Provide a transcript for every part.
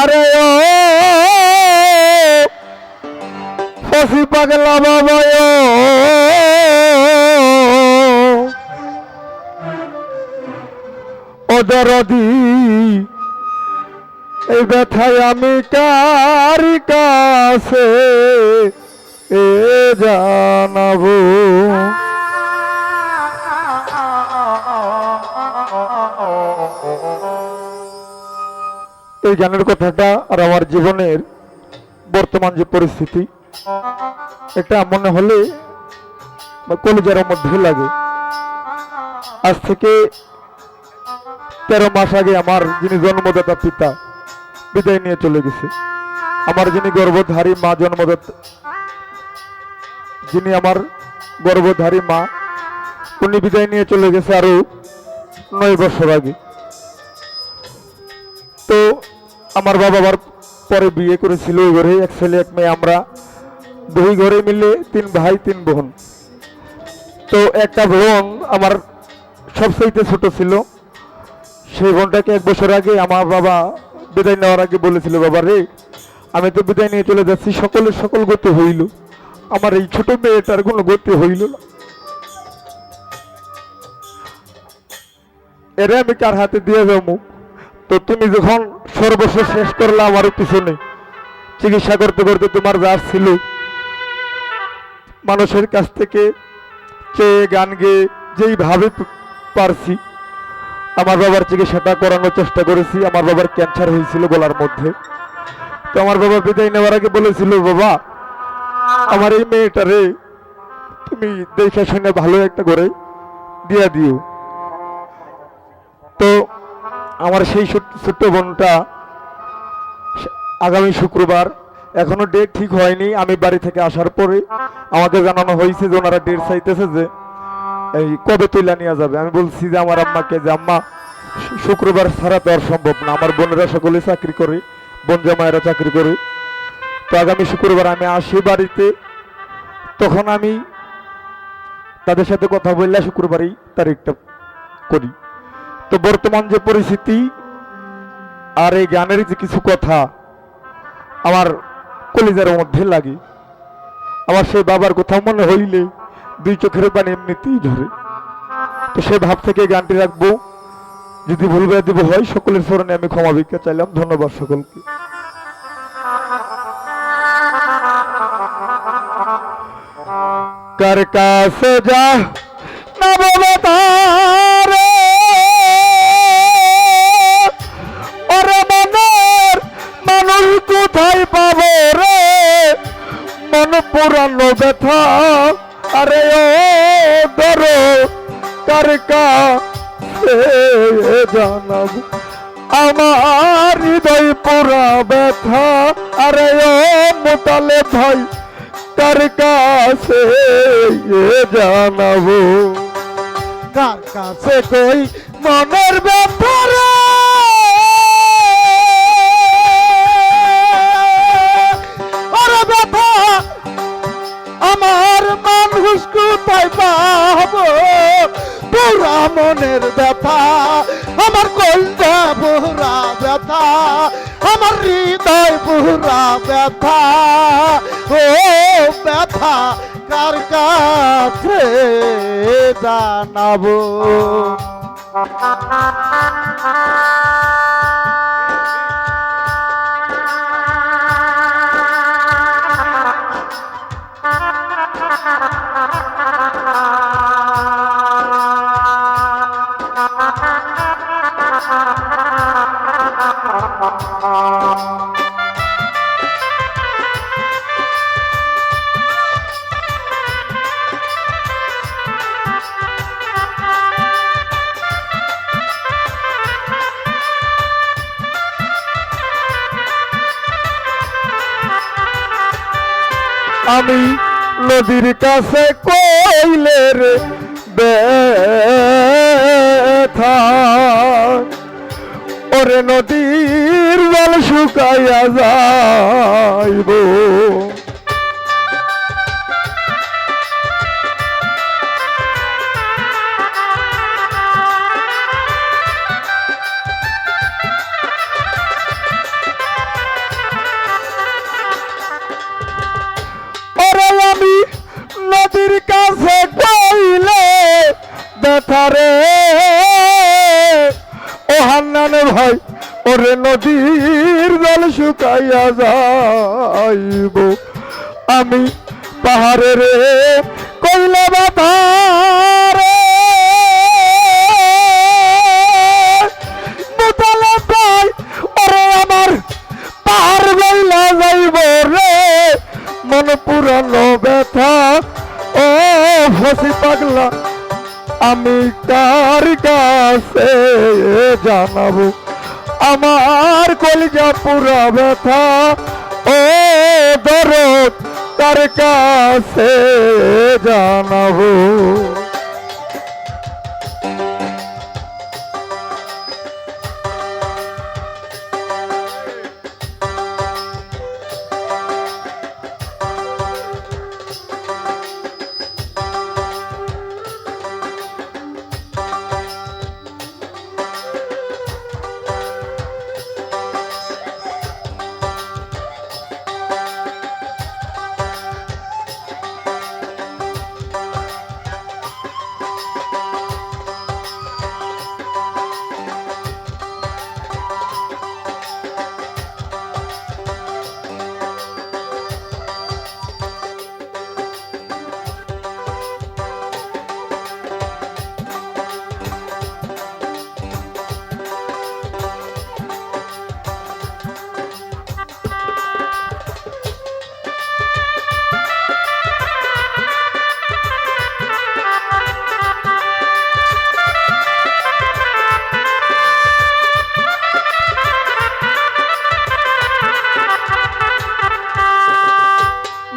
আরে শশী পাগলা বাবায় ও এই ব্যথায় আমি কার কাছে এ জানাব এই গানের কথাটা আর আমার জীবনের বর্তমান যে পরিস্থিতি, এটা মনে হলে কলেজের মধ্যে লাগে। আজ থেকে তেরো মাস আগে আমার যিনি জন্মদাতা পিতা বিদায় নিয়ে চলে গেছে। আমার যিনি গর্ভধারী মা জন্মদাতা, যিনি আমার গর্ভধারী মা, উনি বিদায় নিয়ে চলে গেছে আরও নয় বছর আগে। আমার বাবা আবার পরে বিয়ে করেছিল ওই ঘরে, এক ছেলে, এক মেয়ে, আমরা দুই ঘরে মিলে তিন ভাই, তিন বোন। তো একটা বোন আমার সবচাইতে ছোট ছিল। সেই বোনটাকে এক বছর আগে আমার বাবা বিদায় নেওয়ার আগে বলেছিল, বাবা রে, আমি তো বিদায় নিয়ে চলে যাচ্ছি, সকলের সকল গতি হইল। আমার এই ছোট মেয়েটার কোনো গতি হইল না। এরে আমি কার হাতে দিয়ে যাব? তো তুমি যখন সর্বশেষ শেষ করলে, আমারও পিছনে চিকিৎসা করতে করতে তোমার যা ছিল, মানুষের কাছ থেকে চেয়ে, গান গেয়ে যেইভাবে পারছি, আমার বাবার চিকিৎসাটা করানোর চেষ্টা করেছি। আমার বাবার ক্যান্সার হয়েছিল গলার মধ্যে। তো আমার বাবা বিদায় নেওয়ার আগে বলেছিল, বাবা, আমার এই মেয়েটারে তুমি দেখে শুনে ভালো একটা করে দিয়া দিও। তো আমার সেই ছোট্ট বোনটা আগামী শুক্রবার, এখনও ডেট ঠিক হয়নি। আমি বাড়ি থেকে আসার পরে আমাকে জানানো হয়েছে যে ওনারা ডেট চাইতেছে যে এই কবে তুইলা নিয়ে যাবে। আমি বলছি যে আমার আম্মাকে যে, আম্মা, শুক্রবার ছাড়া তো আর সম্ভব না। আমার বোনেরা সকলে চাকরি করে, বোন জামাইরা চাকরি করে। তো আগামী শুক্রবার আমি আসি বাড়িতে। তখন আমি তাদের সাথে কথা বললে শুক্রবারই তারিখটা করি। তো বর্তমান যে পরিস্থিতি আর এই গানের যে কিছু কথা আমার কলিজার মধ্যে লাগে, আমার সেই বাবার কথা মনে হইলে দুই চোখের পানি এমনিতেই ঝরে তো সে ভাব থেকে গানটি রাখব, যদি ভুল দিব হয় সকলের স্মরণে আমি ক্ষমা ভিক্ষা চাইলাম। ধন্যবাদ সকলকে। কার কাছে যা নবতারে জানাব? কার কাছে কই মনের ব্যাপারে? ব্যথা আমার মানুষ কোথায় পাবো। পুরা মনের ব্যথা, আমার কলজা পুরা ব্যথা, আমার হৃদয় পুরা ব্যথা। ও ব্যথা কার কাছে জানাব আমি নদীর কাছে কইলের ব্যথা। ওরে নদীর জল শুকাইয়া যাইব। নদীর জল শুকাইয়া যাইব। আমি পাহাড়ে রে, কইলা বাতারে বোতলে পাই, ওরে আমার পাহাড় বইলা যাইব রে। মন পুরানো ব্যথা, ও পাগলা, আমি কার কাছে জানাব? আমার কলিজা পুরা ব্যথা। ও দরদ তার কাছে জানাব।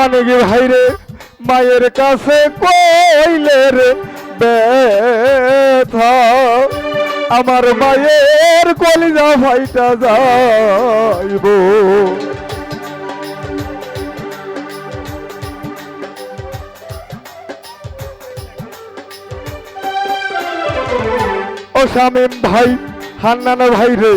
মানে কি ভাই রে মায়ের কাছে কইলে রে ব্যথা। আমার মায়ের কলিজা ভাইটা যাইব। শামীম ভাই, হান্নান ভাই রে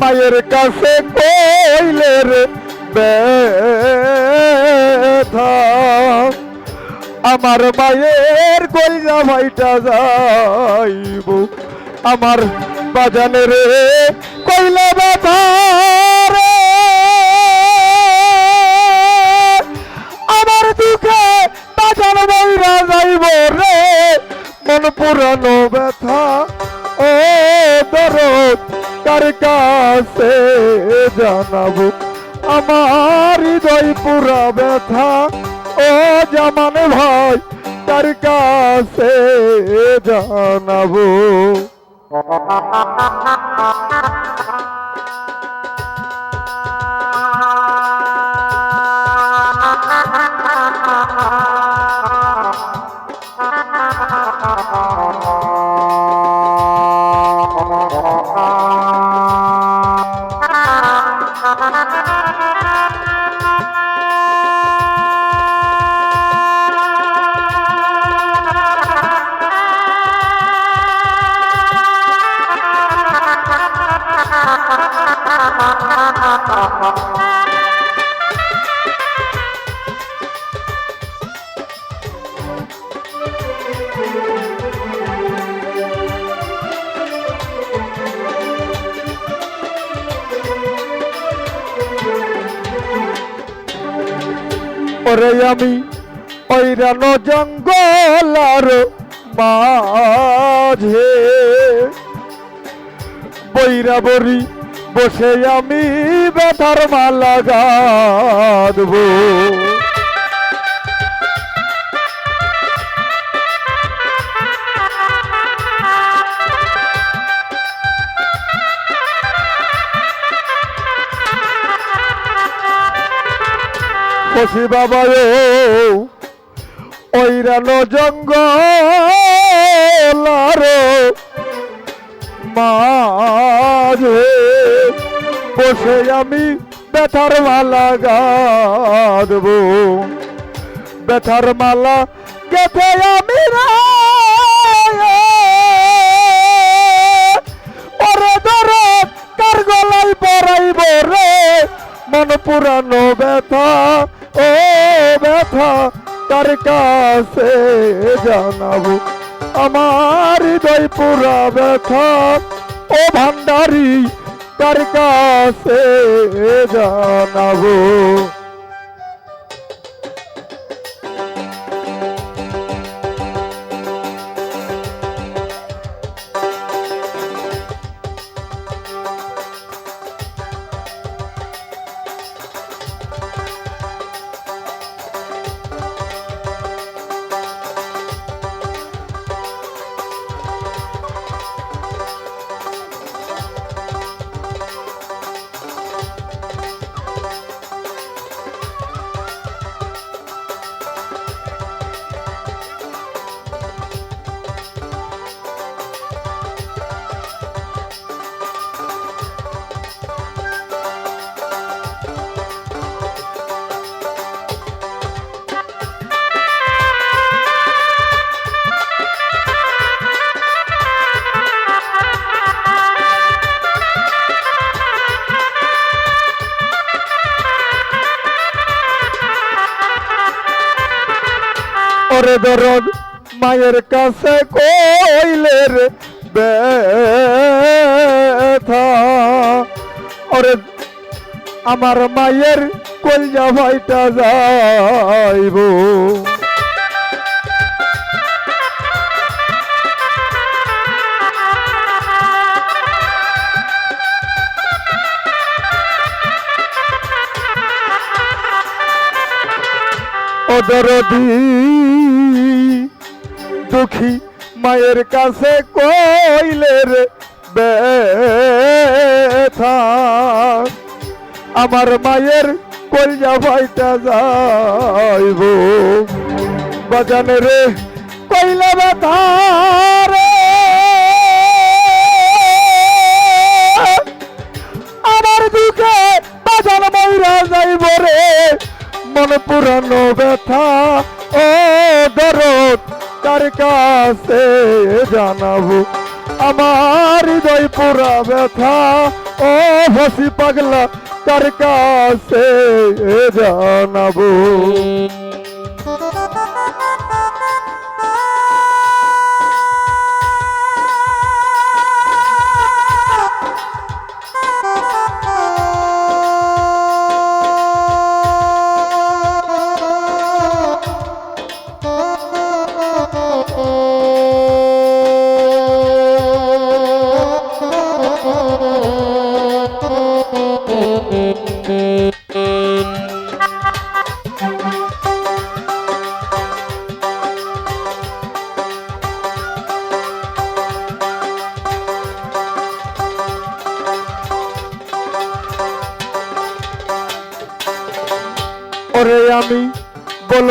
মায়ের কাছে কইলে রে ব্যথা। আমার মায়ের কইলা ভাইটা যাইব। আমার বাজানে রে কইলা ব্যথা রে। আমার দুঃখে বাজান বইরা যাইব রে। মন পুরানো ব্যথা। ও দরদ কার কাছে জানাব? আমার হৃদয় পুরা ব্যথা। ও জামান ভাই তার কাছে জানাব? ওরে আমি ঐরান জঙ্গল আর মাঝে। বৈরা বরি বসে আমি ব্যথার মালা গাঁদবো। বসি বাবা ঐরানো জঙ্গল মাঝে বসে আমি ব্যথার মালা গাঁদব। ব্যথার মালা গেথে আমি রে। ওরে ধরে কার গলায় পরাইব রে? মন পুরানো ব্যথা ও ব্যথা তার কাছে জানাব? আমার হৃদয় পুরা ব্যথা ও ভান্ডারি তার কাছে জানাব? ওরে দরদ মায়ের কাছে কইলের ব্যথা। ওরে আমার মায়ের কলজা ভাইটা যাইব। অদরদি দুঃখী মায়ের কাছে কইলের ব্যথা। আমার মায়ের কলজা ভাইটা যাইব। বাজানে রে, কইলা ব্যথা রে। আমার দুঃখে বাজান ময়রা যাইব রে। মন পুরানো ব্যথা, ও দরদ। কার কাছে জানাব আমার হৃদয় পুরা ব্যথা। ও হাসি পাগলা কার কাছে জানাব।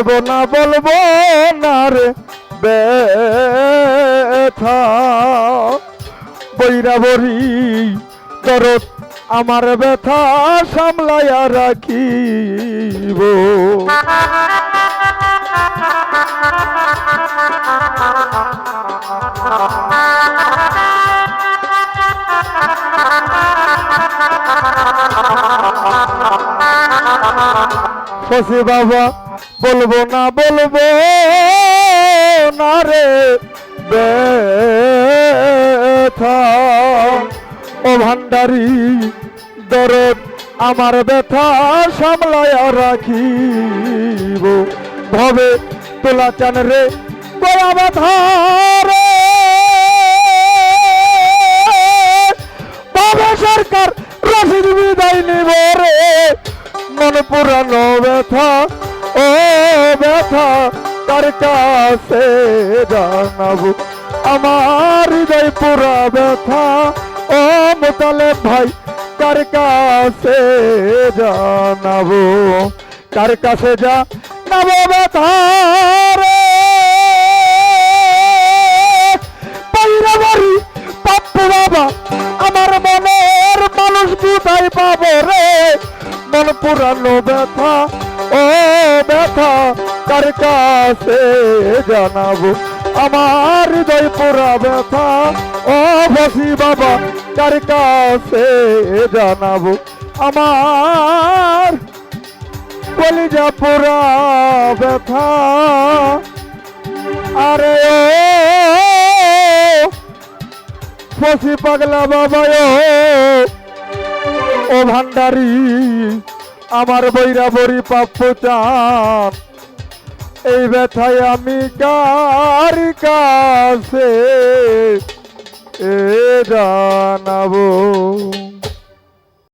বলব না বলব না রে, ব্যথা। বৈরা বরি দরদ আমার ব্যথা সামলাইয়া রাখিব। শশী বাবা বলব না বলব না রে ও ভান্ডারি, দরদ আমার ব্যথা সামলায়া রাখিব। ভবে তোলা চান রে তোলা ব্যথা রে। বাবা সরকার রসিদ বিদায় নিব রে। মন পুরানো ব্যথা ও ব্যথা, তার কাছে জানাব। আমার হৃদয় পুরা ব্যথা, ও মোতালে ভাই কার কাছে জানাব। কার কাছে যা নাবো ব্যথা রে। বাইরে বাড়ি, পাপ্পু বাবা, আমার মনের মানুষ কোথায় পাবো রে? মন পুরানো ব্যথা ও ব্যথা কার কাছে জানাব? আমার হৃদয় পুরা ব্যথা। ও বসি বাবা, কার কাছে জানাব? আমার কলিজা পুরা ব্যথা। আরে ও ফসি পাগলা বাবায় ও ভান্ডারি আমার বৈরা প্রাপ্য চান এই ব্যথায় আমি কার কাছে এ জানাব?